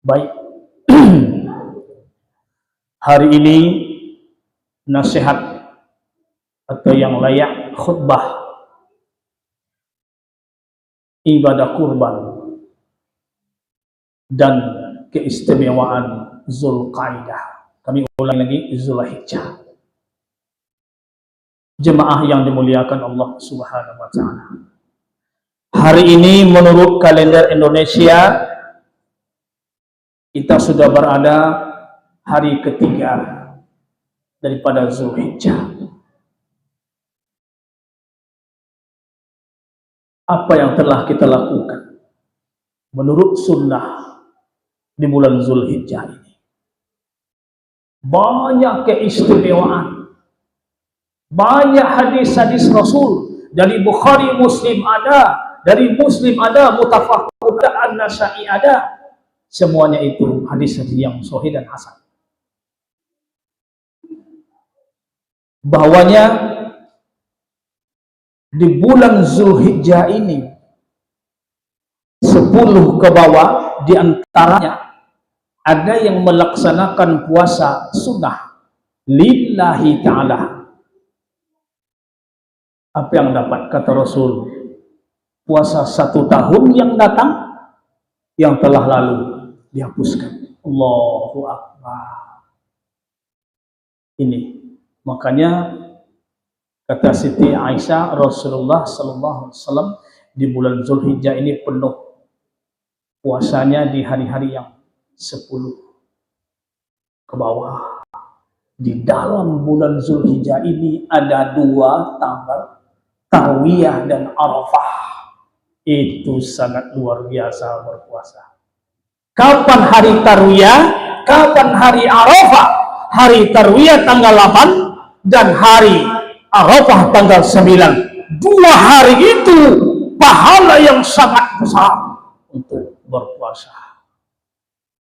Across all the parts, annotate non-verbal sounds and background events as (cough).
Baik. (clears throat) Hari ini nasihat atau yang layak khutbah ibadah kurban dan keistimewaan Zulqaidah. Kami ulang lagi Zulhijjah. Jemaah yang dimuliakan Allah Subhanahu wa taala. Hari ini menurut kalender Indonesia kita sudah berada hari ketiga daripada Zulhijjah. Apa yang telah kita lakukan menurut sunnah di bulan Zulhijjah ini? Banyak keistimewaan, banyak hadis-hadis Rasul dari Bukhari Muslim ada, dari Muslim ada, Mutafaq An-Nasai ada, Semuanya itu hadis-hadis yang sahih dan hasan. Bahwanya di bulan Zulhijjah ini 10 ke bawah di antaranya ada yang melaksanakan puasa sunnah lillahi ta'ala. Apa yang dapat kata Rasul? Puasa satu tahun yang datang yang telah lalu dihapuskan. Allahu Akbar. Ini makanya kata Siti Aisyah Rasulullah Sallallahu Alaihi Wasallam di bulan Zulhijjah ini penuh puasanya di hari-hari yang sepuluh ke bawah. Di dalam bulan Zulhijjah ini ada dua tanggal Tarwiyah dan Arafah. Itu sangat luar biasa berpuasa. Kapan hari Tarwiyah? Kapan hari Arafah? Hari Tarwiyah tanggal 8 dan hari Arafah tanggal 9. Dua hari itu pahala yang sangat besar untuk berpuasa.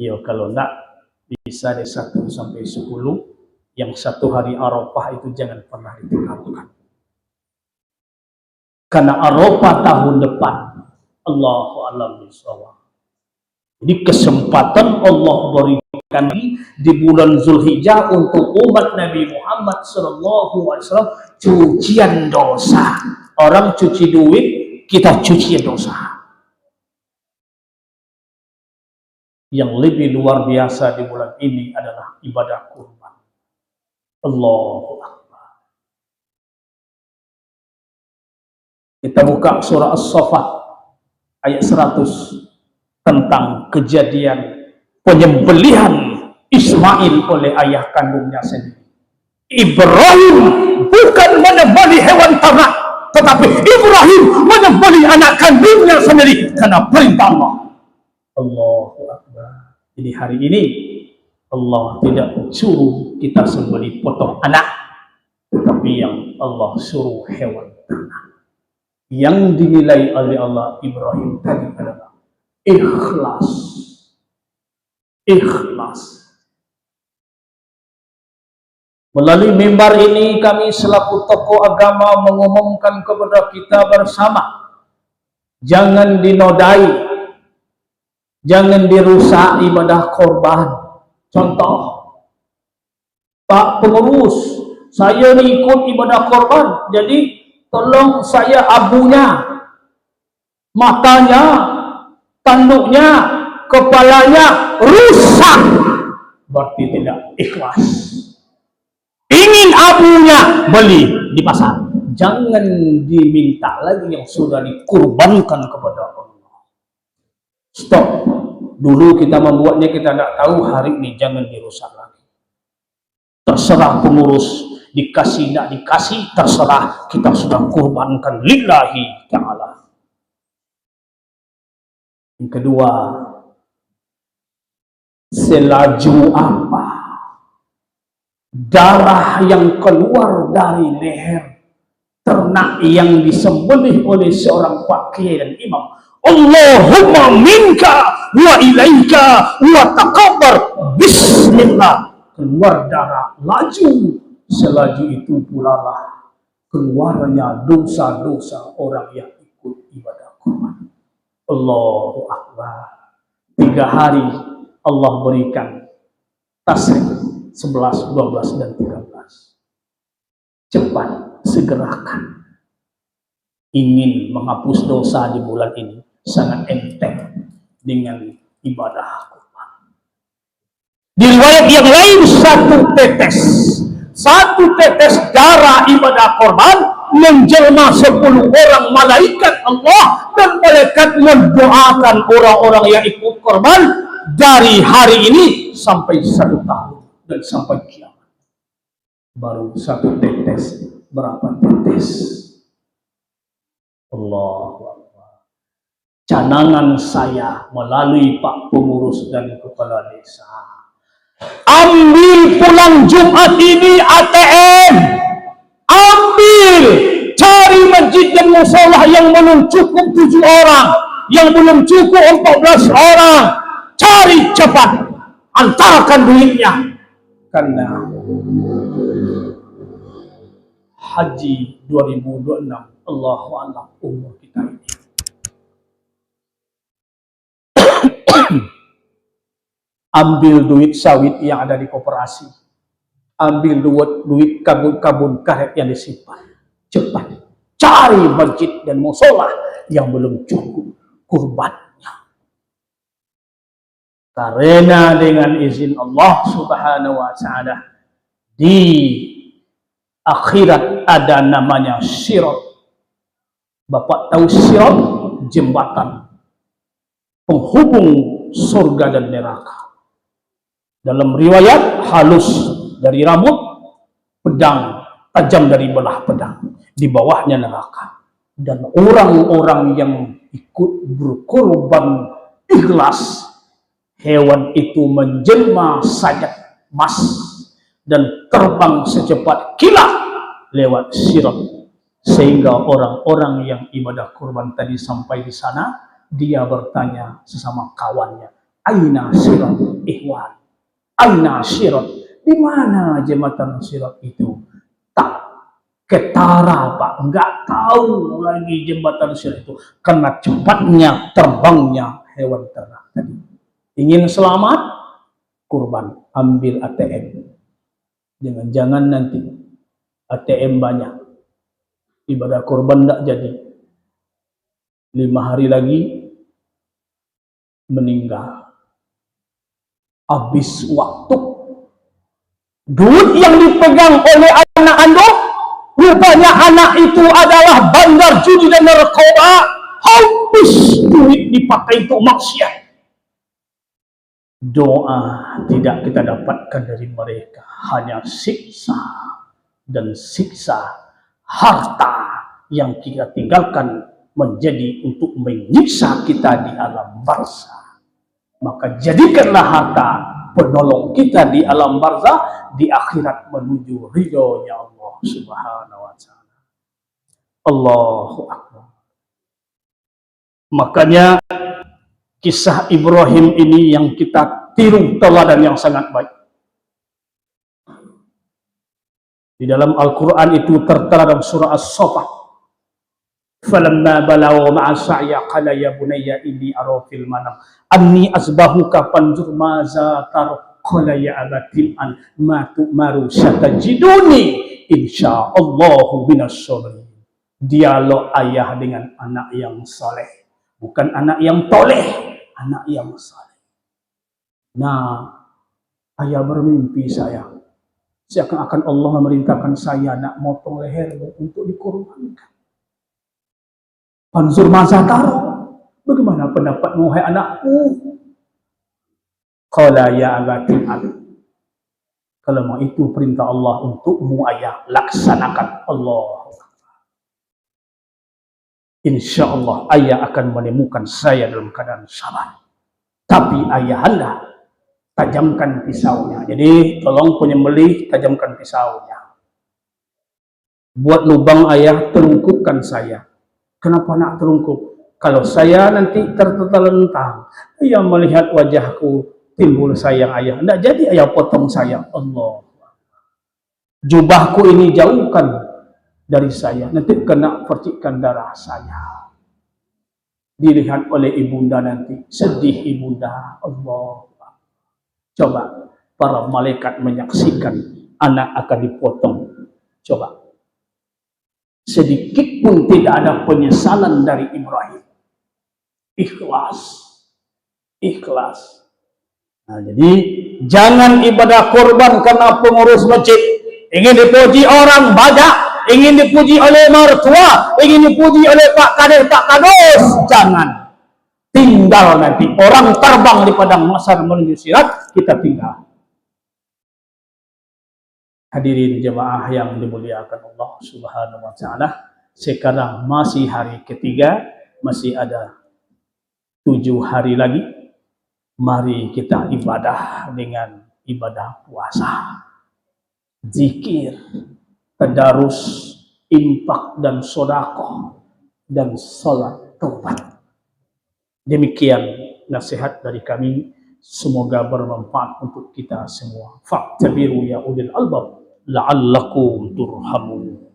Ya kalau enggak bisa dari 1 sampai 10 yang satu hari Arafah itu jangan pernah ditinggalkan. Karena Arafah tahun depan Allahu alam bisawab. Jadi kesempatan Allah berikan di bulan Zulhijjah untuk umat Nabi Muhammad Sallallahu Alaihi Wasallam cucian dosa. Orang cuci duit, kita cuci dosa. Yang lebih luar biasa di bulan ini adalah ibadah kurban. Allahu Akbar. Kita buka surah As-Saffat ayat 100 tentang kejadian penyembelihan Ismail oleh ayah kandungnya sendiri. Ibrahim bukan menyembeli hewan ternak, tetapi Ibrahim menyembeli anak kandungnya sendiri karena perintah Allah. Allahu Akbar. Jadi hari ini Allah tidak suruh kita sembeli potong anak, tetapi yang Allah suruh hewan ternak. Yang dinilai oleh Allah Ibrahim tadi adalah ikhlas. Ikhlas. Melalui mimbar ini kami selaku tokoh agama mengumumkan kepada kita bersama. Jangan dinodai. Jangan dirusak ibadah korban. Contoh. Pak pengurus, saya ni ikut ibadah korban. Jadi tolong saya abunya. Matanya tanduknya, kepalanya rusak. Berarti tidak ikhlas. Ingin abunya beli di pasar. Jangan diminta lagi yang sudah dikurbankan kepada Allah. Stop. Dulu kita membuatnya kita tidak tahu hari ini jangan dirusak lagi. Terserah pengurus dikasih tidak dikasih terserah kita sudah kurbankan lillahi ta'ala yang kedua, selaju apa? Darah yang keluar dari leher ternak yang disembelih oleh seorang pakir dan imam. Allahumma minka wa ilaika wa taqabbar bismillah keluar darah laju selaju itu pula lah keluarnya dosa-dosa orang yang ikut ibadah kurban Allahu Akbar. Tiga hari Allah berikan tasrik 11, 12, dan 13. Cepat, segerakan. Ingin menghapus dosa di bulan ini sangat enteng dengan ibadah kurban. Di riwayat yang lain satu tetes, satu tetes darah ibadah korban menjelma sepuluh orang malaikat Allah dan malaikat mendoakan orang-orang yang ikut korban dari hari ini sampai satu tahun dan sampai kiamat. Baru satu tetes, berapa tetes? Allah Canangan saya melalui Pak Pengurus dan Kepala Desa. Ambil pulang Jumat ini ATM. Ambil. Cari masjid dan musola yang belum cukup tujuh orang. Yang belum cukup empat belas orang cari cepat antarkan duitnya karena haji 2026 Allah alam umur kita ini (coughs) ambil duit sawit yang ada di koperasi ambil duit duit kabun-kabun karet yang disimpan. Cepat cari masjid dan musola yang belum cukup kurban karena dengan izin Allah Subhanahu wa taala di akhirat ada namanya sirat. Bapak tahu sirat? Jembatan. Penghubung surga dan neraka. Dalam riwayat halus dari rambut, pedang tajam dari belah pedang. Di bawahnya neraka. Dan orang-orang yang ikut berkorban ikhlas hewan itu menjelma saja mas dan terbang secepat kilat lewat sirat sehingga orang-orang yang ibadah kurban tadi sampai di sana dia bertanya sesama kawannya aina sirat ihwan aina sirat di mana jembatan sirat itu tak ketara pak enggak tahu lagi jembatan sirat itu karena cepatnya terbangnya hewan ternak tadi Ingin selamat? Kurban. Ambil ATM. Jangan-jangan nanti ATM banyak. Ibadah kurban tidak jadi. Lima hari lagi meninggal. Habis waktu. Duit yang dipegang oleh anak anda, rupanya anak itu adalah bandar judi dan narkoba. Habis duit dipakai untuk maksiat. Doa tidak kita dapatkan dari mereka. Hanya siksa dan siksa harta yang kita tinggalkan menjadi untuk menyiksa kita di alam barza maka jadikanlah harta penolong kita di alam barza di akhirat menuju ridhonya Allah subhanahu wa ta'ala. Allahu Akbar. Makanya kisah Ibrahim ini yang kita tiru teladan yang sangat baik. Di dalam Al-Quran itu tertera dalam surah Falamma balawa ma'a sa'ya qala ya bunayya inni ara fil manam anni fanzur ma za tar qala ya abatil an ma tu'maru satajiduni insyaallahu minas sabirin. Dialog ayah dengan anak yang saleh, bukan anak yang toleh anak yang saleh. Nah, ayah bermimpi saya. Seakan-akan Allah memerintahkan saya nak motong lehermu untuk dikorbankan. Panzur Mazataro, bagaimana pendapatmu hai anakku? Qala ya abatil abi. Kalau mau itu perintah Allah untukmu ayah, laksanakan Allah. Insya Allah ayah akan menemukan saya dalam keadaan sabar. Tapi ayah anda tajamkan pisaunya. Jadi tolong penyembelih tajamkan pisaunya. Buat lubang ayah terungkupkan saya. Kenapa nak terungkup? Kalau saya nanti tertelentang, ayah melihat wajahku timbul sayang ayah. Tidak jadi ayah potong saya. Allah. Jubahku ini jauhkan dari saya. Nanti kena percikan darah saya. Dilihat oleh ibunda nanti. Sedih ibunda. Allah. Coba para malaikat menyaksikan anak akan dipotong. Coba. Sedikit pun tidak ada penyesalan dari Ibrahim. Ikhlas. Ikhlas. Nah, jadi jangan ibadah korban karena pengurus masjid. Ingin dipuji orang banyak, ingin dipuji oleh mertua, ingin dipuji oleh Pak Kadir, Pak Kadus. Jangan. Tinggal nanti. Orang terbang di padang masar menuju sirat, kita tinggal. Hadirin jemaah yang dimuliakan Allah Subhanahu wa taala. Sekarang masih hari ketiga, masih ada tujuh hari lagi. Mari kita ibadah dengan ibadah puasa. Zikir, tadarus, impak dan sodako dan salat taubat. Demikian nasihat dari kami. Semoga bermanfaat untuk kita semua. Faktabiru ya ulil albab لعلكم ترحمون.